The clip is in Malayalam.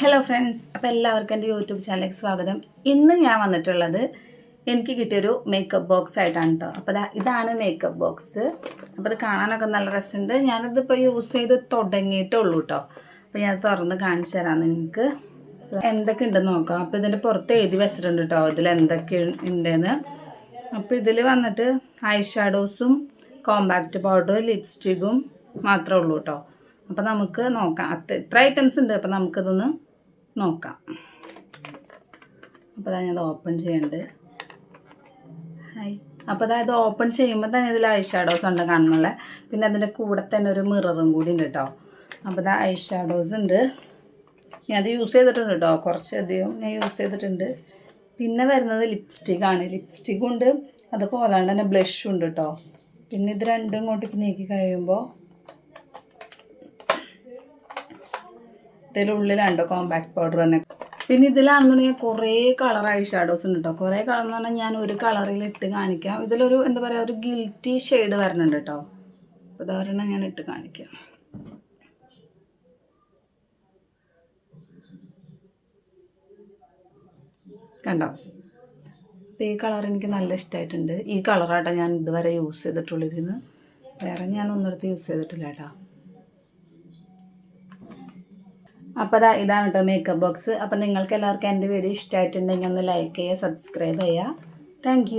ഹലോ ഫ്രണ്ട്സ് അപ്പോൾ എല്ലാവർക്കും എന്റെ യൂട്യൂബ് ചാനലിലേക്ക് സ്വാഗതം. ഇന്ന് ഞാൻ വന്നിട്ടുള്ളത് എനിക്ക് കിട്ടിയൊരു മേക്കപ്പ് ബോക്സ് ആയിട്ടാണ് കേട്ടോ അപ്പോൾ ഇതാണ് മേക്കപ്പ് ബോക്സ് അപ്പോൾ ഇത് കാണാനൊക്കെ നല്ല രസമുണ്ട്. ഞാനിതിപ്പോൾ യൂസ് ചെയ്ത് തുടങ്ങിയിട്ടേ ഉള്ളൂ കേട്ടോ അപ്പോൾ ഞാൻ തുറന്ന് കാണിച്ചു തരാം നിങ്ങൾക്ക് എന്തൊക്കെ ഉണ്ടെന്ന് നോക്കാം. അപ്പോൾ ഇതിന്റെ പുറത്ത് എഴുതി വെച്ചിട്ടുണ്ട് കേട്ടോ ഇതിൽ എന്തൊക്കെ ഉണ്ടെന്ന്. അപ്പോൾ ഇതിൽ വന്നിട്ട് ഐ ഷാഡോസും കോമ്പാക്റ്റ് പൗഡർ ലിപ്സ്റ്റിക്കും മാത്രമേ ഉള്ളൂ കേട്ടോ അപ്പോൾ നമുക്ക് നോക്കാം. അത്ര ഇത്ര ഐറ്റംസ് ഉണ്ട്. അപ്പോൾ നമുക്കിതൊന്ന് നോക്കാം. അപ്പോൾ ഞാൻ ഓപ്പൺ ചെയ്യുന്നുണ്ട് ഹായ് അപ്പോൾ അതായത് ഓപ്പൺ ചെയ്യുമ്പോൾ തന്നെ ഇതിൽ ഐ ഷാഡോസ് ഉണ്ട് കാണുന്നുള്ള പിന്നെ അതിന്റെ കൂടെ തന്നെ ഒരു മിററും കൂടി ഉണ്ട് കേട്ടോ അപ്പോൾ ഇതാ ഐ ഷാഡോസ് ഉണ്ട്. ഞാൻ അത് യൂസ് ചെയ്തിട്ടുണ്ട് കേട്ടോ കുറച്ചധികം ഞാൻ യൂസ് ചെയ്തിട്ടുണ്ട്. പിന്നെ വരുന്നത് ലിപ്സ്റ്റിക്കാണ് ലിപ്സ്റ്റിക്കും ഉണ്ട്. അതുപോലെ തന്നെ ബ്ലഷും ഉണ്ട് കേട്ടോ പിന്നെ ഇത് രണ്ടും ഇങ്ങോട്ടേക്ക് നീക്കി കഴിയുമ്പോൾ ഇതിലുള്ളിലുണ്ടോ കോമ്പാക്ട് പൗഡർ തന്നെ. പിന്നെ ഇതിലാണെന്നുണ്ടെങ്കിൽ കുറേ കളർ ഐ ഷാഡോസ് ഉണ്ട് കേട്ടോ കുറേ കളർ എന്ന് പറഞ്ഞാൽ ഞാൻ ഒരു കളറിൽ ഇട്ട് കാണിക്കാം. ഇതിലൊരു എന്താ പറയുക ഒരു ഗിൽറ്റി ഷെയ്ഡ് വരുന്നുണ്ട് കേട്ടോ ഉദാഹരണം ഞാൻ ഇട്ട് കാണിക്കാം. കണ്ടോ? ഈ കളർ എനിക്ക് നല്ല ഇഷ്ടമായിട്ടുണ്ട് ഈ കളറാട്ടോ ഞാൻ ഇതുവരെ യൂസ് ചെയ്തിട്ടുള്ളൂ ഇതിന്ന്. വേറെ ഞാൻ ഒന്നിടത്ത് യൂസ് ചെയ്തിട്ടില്ല കേട്ടോ അപ്പോൾ ദാ ഇതാണ് കേട്ടോ മേക്കപ്പ് ബോക്സ് അപ്പോൾ നിങ്ങൾക്ക് എല്ലാവർക്കും എന്റെ വീഡിയോ ഇഷ്ടമായിട്ടുണ്ടെങ്കിൽ ഒന്ന് ലൈക്ക് ചെയ്യുക സബ്സ്ക്രൈബ് ചെയ്യുക. താങ്ക്